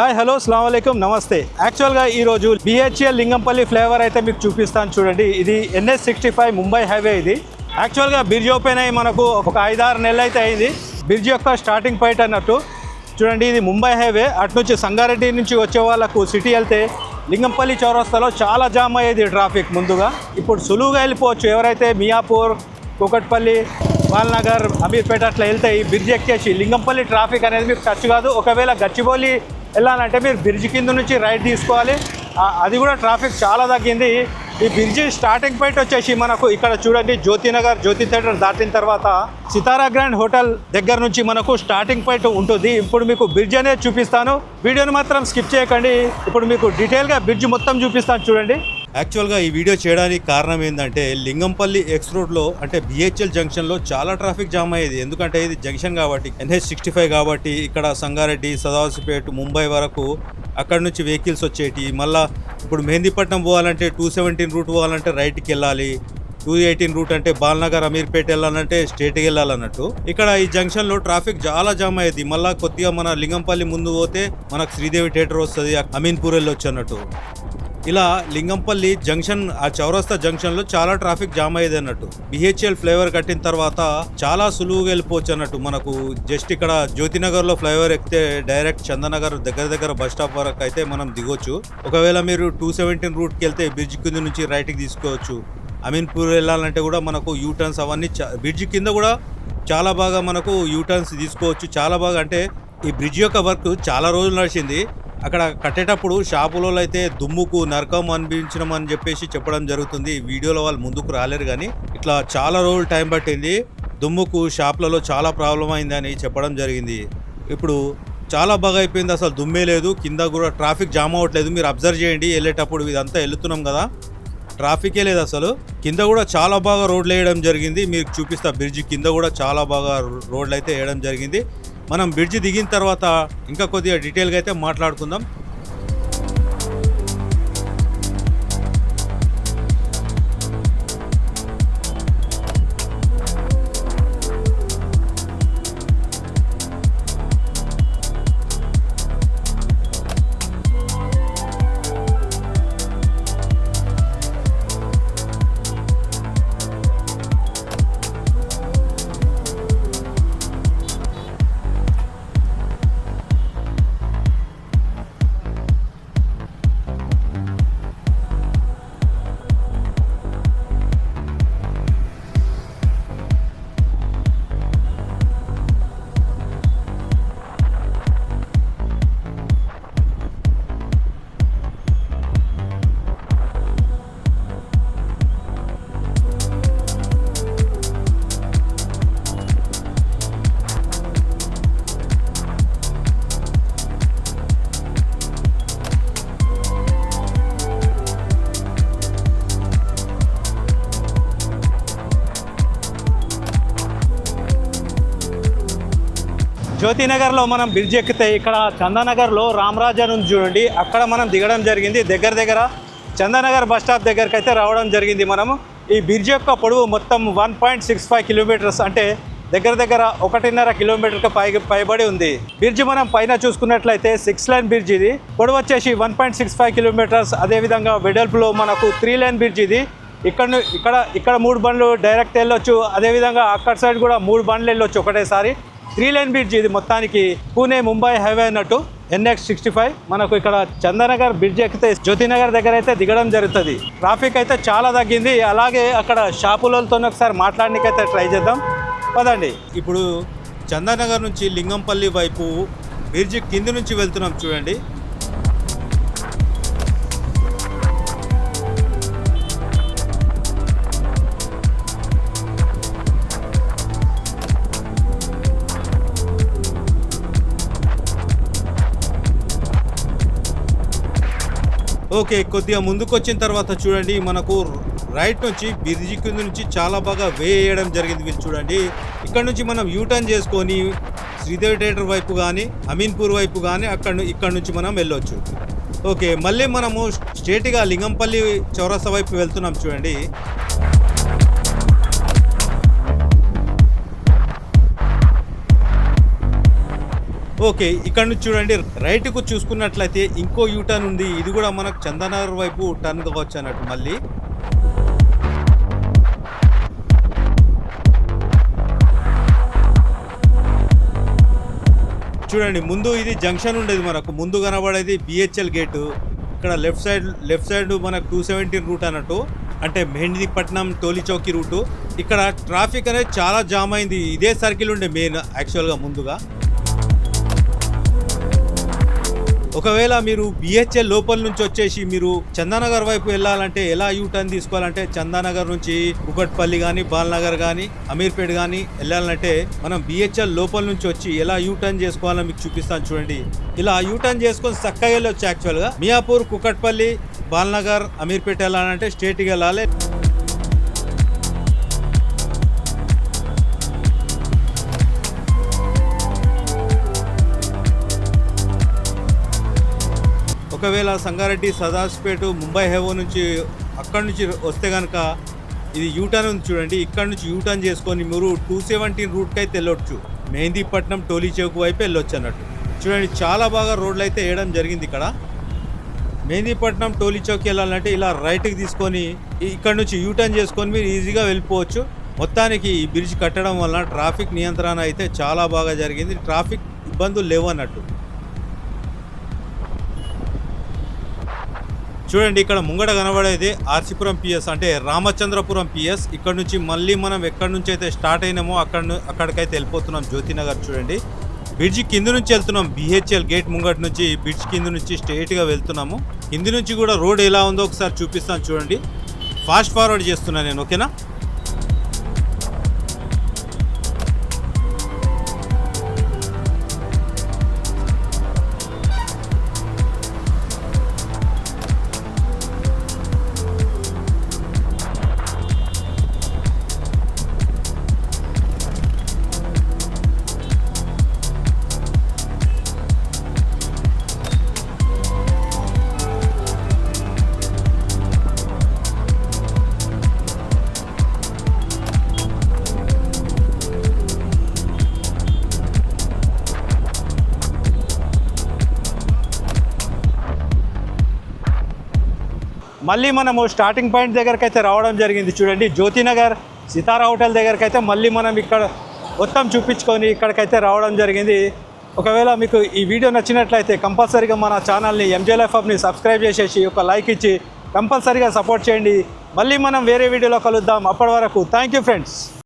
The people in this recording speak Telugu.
హాయ్ హలో అస్సలం నమస్తే. యాక్చువల్గా ఈరోజు బిహెచ్ఎల్ లింగంపల్లి ఫ్లేవర్ అయితే మీకు చూపిస్తాను చూడండి. ఇది NH sixty five Mumbai highway ఇది. యాక్చువల్గా బ్రిడ్జ్ ఓపెన్ అయ్యి మనకు ఒక ఐదారు నెలలు అయితే అయింది. బ్రిడ్జ్ యొక్క స్టార్టింగ్ పాయింట్ అన్నట్టు. చూడండి ఇది ముంబై హైవే. అటు నుంచి సంగారెడ్డి నుంచి వచ్చే వాళ్ళకు సిటీ వెళ్తే లింగంపల్లి చౌరస్తాలో చాలా జామ్ అయ్యేది ట్రాఫిక్ ముందుగా. ఇప్పుడు సులువుగా వెళ్ళిపోవచ్చు. ఎవరైతే మియాపూర్ కూకట్పల్లి బాల్నగర్ అమీర్పేట అట్లా వెళ్తే ఈ బ్రిడ్జ్ ఎక్కేసి లింగంపల్లి ట్రాఫిక్ అనేది మీకు ఖర్చు కాదు. ఒకవేళ గచ్చిబౌలి వెళ్ళాలంటే మీరు బ్రిడ్జ్ కింద నుంచి రైట్ తీసుకోవాలి. అది కూడా ట్రాఫిక్ చాలా తగ్గింది. ఈ బ్రిడ్జి స్టార్టింగ్ పాయింట్ వచ్చేసి మనకు ఇక్కడ చూడండి జ్యోతినగర్ జ్యోతి థియేటర్ దాటిన తర్వాత సితారా గ్రాండ్ హోటల్ దగ్గర నుంచి మనకు స్టార్టింగ్ పాయింట్ ఉంటుంది. ఇప్పుడు మీకు బ్రిడ్జ్ అనేది చూపిస్తాను. వీడియోని మాత్రం స్కిప్ చేయకండి. ఇప్పుడు మీకు డీటెయిల్గా బ్రిడ్జ్ మొత్తం చూపిస్తాను చూడండి. యాక్చువల్గా ఈ వీడియో చేయడానికి కారణం ఏంటంటే లింగంపల్లి ఎక్స్ రోడ్లో అంటే బిహెచ్ఎల్ జంక్షన్లో చాలా ట్రాఫిక్ జామ్ అయ్యేది. ఎందుకంటే ఇది జంక్షన్ కాబట్టి ఎన్హెచ్ సిక్స్టీ ఫైవ్ కాబట్టి ఇక్కడ సంగారెడ్డి సదాశివపేట ముంబై వరకు అక్కడ నుంచి వెహికల్స్ వచ్చేటి. మళ్ళా ఇప్పుడు మెహందీపట్నం పోవాలంటే టూ సెవెంటీన్ రూట్ పోవాలంటే రైట్కి వెళ్ళాలి. టూ ఎయిటీన్ రూట్ అంటే బాల్నగర్ అమీర్పేట వెళ్ళాలంటే స్టేట్కి వెళ్ళాలన్నట్టు. ఇక్కడ ఈ జంక్షన్లో ట్రాఫిక్ చాలా జామ్ అయ్యేది. మళ్ళా కొద్దిగా మన లింగంపల్లి ముందు పోతే మనకు శ్రీదేవి థియేటర్ వస్తుంది అమీన్పూర్ వెళ్ళొచ్చు అన్నట్టు. ఇలా లింగంపల్లి జంక్షన్ ఆ చౌరస్తా జంక్షన్లో చాలా ట్రాఫిక్ జామ్ అయ్యేది అన్నట్టు. బిహెచ్ఎల్ ఫ్లైఓవర్ కట్టిన తర్వాత చాలా సులువుగా వెళ్ళిపోవచ్చు అన్నట్టు. మనకు జస్ట్ ఇక్కడ జ్యోతినగర్లో ఫ్లైఓవర్ ఎక్కితే డైరెక్ట్ చందనగర్ దగ్గర దగ్గర బస్ స్టాప్ వరకు అయితే మనం దిగొచ్చు. ఒకవేళ మీరు టూ సెవెంటీన్ రూట్కి వెళ్తే బ్రిడ్జ్ కింద నుంచి రైట్కి తీసుకోవచ్చు. అమీన్పూర్ వెళ్ళాలంటే కూడా మనకు యూ టర్న్స్ అవన్నీ చా- బ్రిడ్జ్ కింద కూడా చాలా బాగా మనకు యూ టర్న్స్ తీసుకోవచ్చు. చాలా బాగా అంటే ఈ బ్రిడ్జ్ యొక్క వర్క్ చాలా రోజులు నడిచింది. అక్కడ కట్టేటప్పుడు షాపులో అయితే దుమ్ముకు నరకం అనిపించడం అని చెప్పేసి చెప్పడం జరుగుతుంది. వీడియోలో వాళ్ళు ముందుకు రాలేరు కానీ ఇట్లా చాలా రోజులు టైం పట్టింది. దుమ్ముకు షాపులలో చాలా ప్రాబ్లం అయిందని చెప్పడం జరిగింది. ఇప్పుడు చాలా బాగా అయిపోయింది అసలు దుమ్మే లేదు. కింద కూడా ట్రాఫిక్ జామ్ అవ్వట్లేదు. మీరు అబ్జర్వ్ చేయండి. వెళ్ళేటప్పుడు ఇదంతా వెళ్తున్నాం కదా. ట్రాఫికే లేదు అసలు. కింద కూడా చాలా బాగా రోడ్లు వేయడం జరిగింది. మీకు చూపిస్తా బ్రిడ్జ్ కింద కూడా చాలా బాగా రోడ్లు అయితే వేయడం జరిగింది. మనం బ్రిడ్జ్ దిగిన తర్వాత ఇంకా కొద్దిగా డీటెయిల్గా అయితే మాట్లాడుకుందాం. జ్యోతినగర్లో మనం బ్రిడ్జ్ ఎక్కితే ఇక్కడ చందానగర్లో రామరాజా నుంచి చూడండి. అక్కడ మనం దిగడం జరిగింది. దగ్గర దగ్గర చందానగర్ బస్ స్టాప్ దగ్గరికి అయితే రావడం జరిగింది మనము. ఈ బ్రిడ్జ్ యొక్క పొడవు మొత్తం one point six five kilometres అంటే దగ్గర దగ్గర ఒకటిన్నర కిలోమీటర్కి పై పైబడి ఉంది. బ్రిడ్జ్ మనం పైన చూసుకున్నట్లయితే సిక్స్ లైన్ బ్రిడ్జ్ ఇది. పొడవు వచ్చేసి one point six five kilometres. అదేవిధంగా వెడల్పులో మనకు త్రీ లైన్ బ్రిడ్జ్ ఇది. ఇక్కడ ఇక్కడ ఇక్కడ మూడు బండ్లు డైరెక్ట్ వెళ్ళొచ్చు. అదేవిధంగా అక్కడ సైడ్ కూడా మూడు బండ్లు వెళ్ళొచ్చు ఒకటేసారి. త్రీ లైన్ బ్రిడ్జ్ ఇది మొత్తానికి పూణే ముంబై హైవే అన్నట్టు ఎన్ఎక్స్ సిక్స్టీ ఫైవ్. మనకు ఇక్కడ చందనగర్ బ్రిడ్జ్ ఎక్కితే జ్యోతినగర్ దగ్గర అయితే దిగడం జరుగుతుంది. ట్రాఫిక్ అయితే చాలా తగ్గింది. అలాగే అక్కడ షాపులతో ఒకసారి మాట్లాడడానికైతే ట్రై చేద్దాం. పదండి. ఇప్పుడు చందనగర్ నుంచి లింగంపల్లి వైపు బ్రిడ్జ్ కింది నుంచి వెళ్తున్నాం చూడండి. ఓకే కొద్దిగా ముందుకు వచ్చిన తర్వాత చూడండి మనకు రైట్ నుంచి బ్రిడ్జి కింద నుంచి చాలా బాగా వే వేయడం జరిగింది వీళ్ళు చూడండి. ఇక్కడ నుంచి మనం యూటర్న్ చేసుకొని శ్రీదేవి థియేటర్ వైపు కానీ అమీన్పూర్ వైపు కానీ అక్కడ ఇక్కడ నుంచి మనం వెళ్ళొచ్చు. ఓకే మళ్ళీ మనము స్ట్రేట్గా లింగంపల్లి చౌరస్తా వైపు వెళ్తున్నాం చూడండి. ఓకే ఇక్కడ నుంచి చూడండి. రైట్కు చూసుకున్నట్లయితే ఇంకో యూటర్న్ ఉంది. ఇది కూడా మనకు చందనగర్ వైపు టర్న్ కావచ్చు అన్నట్టు మళ్ళీ. చూడండి ముందు ఇది జంక్షన్ ఉండేది మనకు. ముందు కనబడేది బిహెచ్ఎల్ గేటు ఇక్కడ లెఫ్ట్ సైడ్ లెఫ్ట్ సైడ్ మనకు టూ సెవెంటీన్ రూట్ అన్నట్టు. అంటే మెహందీపట్నం టోలీచౌకి రూటు. ఇక్కడ ట్రాఫిక్ అనేది చాలా జామ్ అయింది. ఇదే సర్కిల్ ఉండే మెయిన్ యాక్చువల్గా ముందుగా. ఒకవేళ మీరు బిహెచ్ఎల్ లోపల నుంచి వచ్చేసి మీరు చందానగర్ వైపు వెళ్ళాలంటే ఎలా యూ టర్న్ తీసుకోవాలంటే చందానగర్ నుంచి కుకట్పల్లి కానీ బాల్నగర్ కానీ అమీర్పేట్ కానీ వెళ్ళాలంటే మనం బిహెచ్ఎల్ లోపల నుంచి వచ్చి ఎలా యూ టర్న్ చేసుకోవాలో మీకు చూపిస్తాను చూడండి. ఇలా యూ టర్న్ చేసుకొని చక్కగా వెళ్ళొచ్చు యాక్చువల్గా మియాపూర్ కుకట్పల్లి బాల్నగర్ అమీర్పేట వెళ్ళాలంటే స్ట్రేట్గా వెళ్ళాలి. ఒకవేళ సంగారెడ్డి సదాస్పేట ముంబై హెవో నుంచి అక్కడి నుంచి వస్తే కనుక ఇది యూటర్న్ ఉంది చూడండి. ఇక్కడ నుంచి యూటర్న్ చేసుకొని మీరు టూ సెవెంటీన్ రూట్కి అయితే వెళ్ళొచ్చు మెహందీపట్నం టోలీ చౌక్ వైపు వెళ్ళొచ్చు అన్నట్టు. చూడండి చాలా బాగా రోడ్లు అయితే వేయడం జరిగింది ఇక్కడ. మెహందీపట్నం టోలీ చౌక్ వెళ్ళాలంటే ఇలా రైట్కి తీసుకొని ఇక్కడ నుంచి యూటర్న్ చేసుకొని మీరు ఈజీగా వెళ్ళిపోవచ్చు. మొత్తానికి ఈ బ్రిడ్జ్ కట్టడం వల్ల ట్రాఫిక్ నియంత్రణ అయితే చాలా బాగా జరిగింది. ట్రాఫిక్ ఇబ్బందులు లేవు అన్నట్టు. చూడండి ఇక్కడ ముంగట కనబడేది ఆర్సీపురం పిఎస్ అంటే రామచంద్రపురం పిఎస్. ఇక్కడ నుంచి మళ్ళీ మనం ఎక్కడి నుంచి అయితే స్టార్ట్ అయినామో అక్కడ అక్కడికైతే వెళ్ళిపోతున్నాం జ్యోతినగర్ చూడండి. బ్రిడ్జ్ కింద నుంచి వెళ్తున్నాం బిహెచ్ఎల్ గేట్ ముంగట నుంచి బ్రిడ్జ్ కింద నుంచి స్ట్రైట్గా వెళ్తున్నాము. కింది నుంచి కూడా రోడ్ ఎలా ఉందో ఒకసారి చూపిస్తాను చూడండి. ఫాస్ట్ ఫార్వర్డ్ చేస్తున్నాను నేను ఓకేనా? మళ్ళీ మనము స్టార్టింగ్ పాయింట్ దగ్గరికి అయితే రావడం జరిగింది. చూడండి జ్యోతినగర్ సితారా హోటల్ దగ్గరికి అయితే మళ్ళీ మనం ఇక్కడ మొత్తం చూపించుకొని ఇక్కడికైతే రావడం జరిగింది. ఒకవేళ మీకు ఈ వీడియో నచ్చినట్లయితే కంపల్సరీగా మన ఛానల్ని ఎంజే లైఫ్ అప్ని సబ్స్క్రైబ్ చేసేసి ఒక లైక్ ఇచ్చి కంపల్సరీగా సపోర్ట్ చేయండి. మళ్ళీ మనం వేరే వీడియోలో కలుద్దాం. అప్పటి వరకు థ్యాంక్ యూ ఫ్రెండ్స్